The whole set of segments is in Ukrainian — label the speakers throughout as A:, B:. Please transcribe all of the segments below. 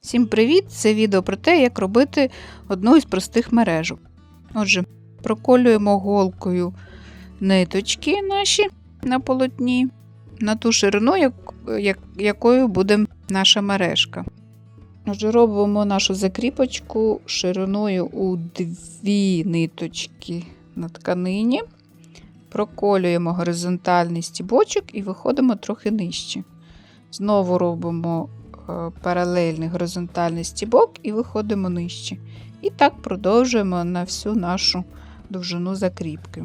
A: Всім привіт! Це відео про те, як робити одну із простих мережок. Отже, проколюємо голкою ниточки наші на полотні на ту ширину, як, як, якою буде наша мережка. Отже, робимо нашу закріпочку шириною у дві ниточки на тканині. Проколюємо горизонтальний стібочок і виходимо трохи нижче. Знову робимо паралельний горизонтальний стібок і виходимо нижче. І так продовжуємо на всю нашу довжину закріпки.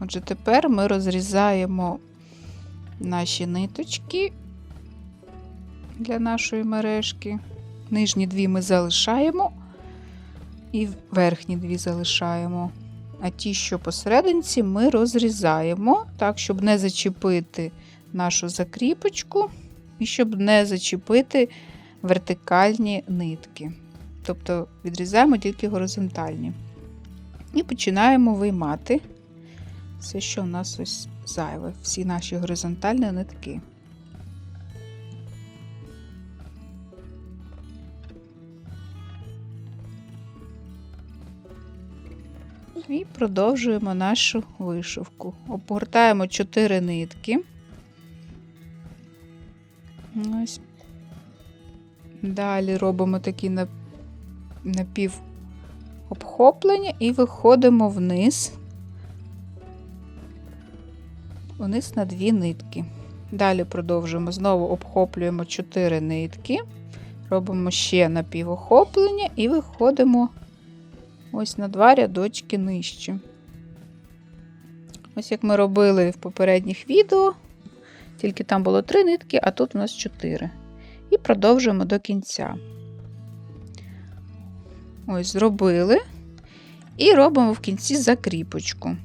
A: Отже, тепер ми розрізаємо наші ниточки для нашої мережки. Нижні дві ми залишаємо і верхні дві залишаємо. А ті, що посерединці, ми розрізаємо так, щоб не зачепити нашу закріпочку і щоб не зачепити вертикальні нитки. Тобто відрізаємо тільки горизонтальні. І починаємо виймати все, що в нас ось зайве, всі наші горизонтальні нитки. І продовжуємо нашу вишивку. Обгортаємо 4 нитки. Ось. Далі робимо такі напів обхоплення і виходимо вниз вниз на дві нитки. Далі продовжуємо, знову обхоплюємо 4 нитки, робимо ще напівохоплення і виходимо ось на два рядочки нижче. Ось як ми робили в попередніх відео, тільки там було 3 нитки, а тут у нас 4. І продовжуємо до кінця. Ось, зробили. І робимо в кінці закріпочку.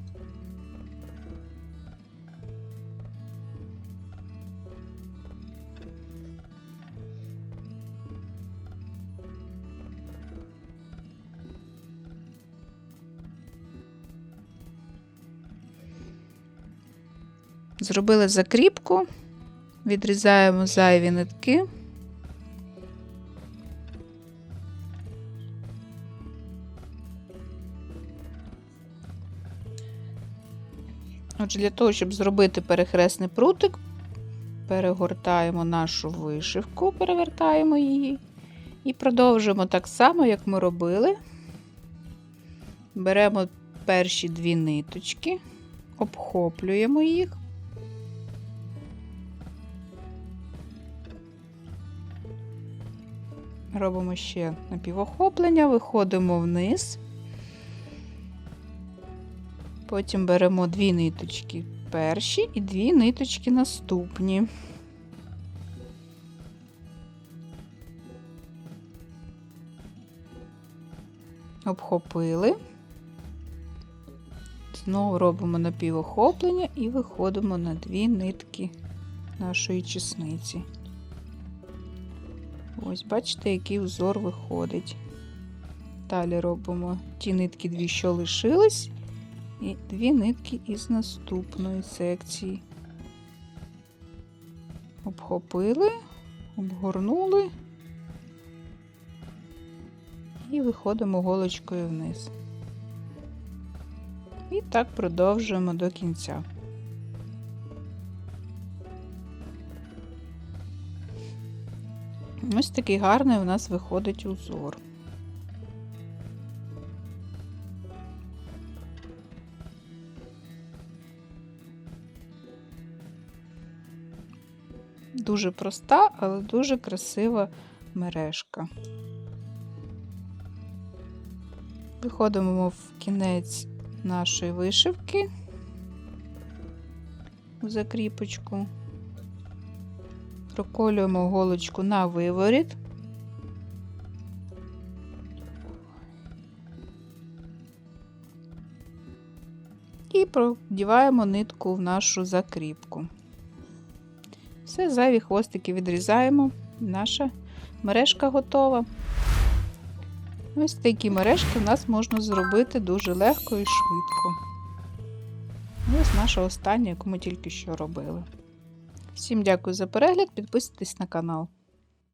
A: Зробили закріпку, відрізаємо зайві нитки. Отже, для того, щоб зробити перехресний прутик, перегортаємо нашу вишивку, перевертаємо її і продовжуємо так само, як ми робили. Беремо перші дві ниточки, обхоплюємо їх. Робимо ще напівохоплення, виходимо вниз, потім беремо дві ниточки перші і дві ниточки наступні. Обхопили, знову робимо напівохоплення і виходимо на дві нитки нашої чесниці. Ось, бачите, який узор виходить. Далі робимо ті нитки, дві, що лишились, і дві нитки із наступної секції. Обхопили, обгорнули і виходимо голочкою вниз. І так продовжуємо до кінця. Ось такий гарний у нас виходить узор. Дуже проста, але дуже красива мережка. Виходимо в кінець нашої вишивки у закріпочку проколюємо голочку на виворіт. І продіваємо нитку в нашу закріпку. Все, зайві хвостики відрізаємо. Наша мережка готова. Ось такі мережки в нас можна зробити дуже легко і швидко. Ось наша остання, яку ми тільки що робили. Всім дякую за перегляд, підписуйтесь на канал.